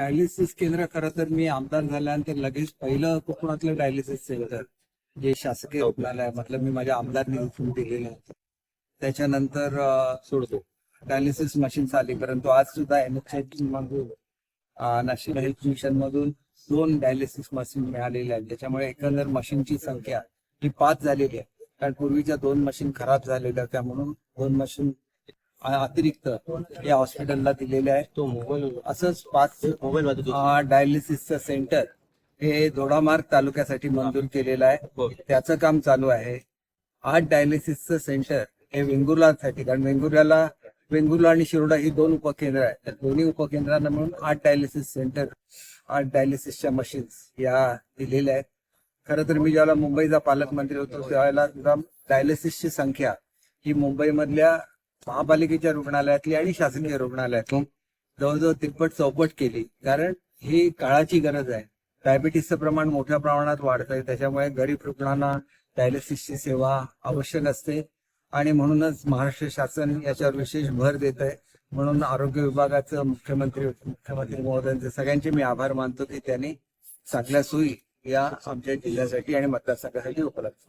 Dialysis केंद्र खरं तर मी आमदार झाल्यानंतर लगेच पहिलं कोकणातलं डायलिसिस सेंटर जे शासकीय रुग्णालय आहे, मतलब मी माझ्या आमदार निधीतून दिलेलं आहे. त्याच्यानंतर सोडतो. डायलिसिस मशीन्स आली परंतु आज सुद्धा एनएचआय मधून नॅशनल हेल्थ मिशन मधून दोन डायलिसिस मशीन मिळालेल्या आहेत. त्याच्यामुळे एकंदर मशीनची संख्या ही पाच झालेली आहे. कारण पूर्वीच्या दोन मशीन खराब झालेल्या होत्या म्हणून दोन मशीन अतिरिक्त या हॉस्पिटलला दिलेल्या आहेत तो मोबाईल असंच पाच मोबाईल डायलिसिसचं सेंटर हे दोडामार्ग तालुक्यासाठी मंजूर केलेलं आहे. हो. त्याचं काम चालू आहे. आठ डायलिसिसचं सेंटर हे वेंगुर्लासाठी कारण वेंगुर्ल्याला वेंगुर्ला आणि शिरोडा ही दोन उपकेंद्र आहेत. त्या दोन्ही उपकेंद्रांना मिळून आठ डायलिसिस सेंटर आठ डायलिसिसच्या मशीन्स या दिलेल्या आहेत. खरं तर मी ज्यावेळेला मुंबईचा पालकमंत्री होतो त्यावेळेला डायलिसिसची संख्या ही मुंबईमधल्या महापालिकेच्या रुग्णालयातली आणि शासकीय रुग्णालयातली जवळजवळ तिप्पट चौपट केली. कारण ही काळाची गरज आहे. डायबिटीसचं प्रमाण मोठ्या प्रमाणात वाढत आहे त्याच्यामुळे गरीब रुग्णांना डायलिसिसची सेवा आवश्यक असते. आणि म्हणूनच महाराष्ट्र शासन याच्यावर विशेष भर देत आहे म्हणून आरोग्य विभागाचं मुख्यमंत्री मुख्यमंत्री महोदयांचे सगळ्यांचे मी आभार मानतो की त्यांनी चांगल्या सोयी या आमच्या जिल्ह्यासाठी आणि मतदारसंघासाठी उपलब्ध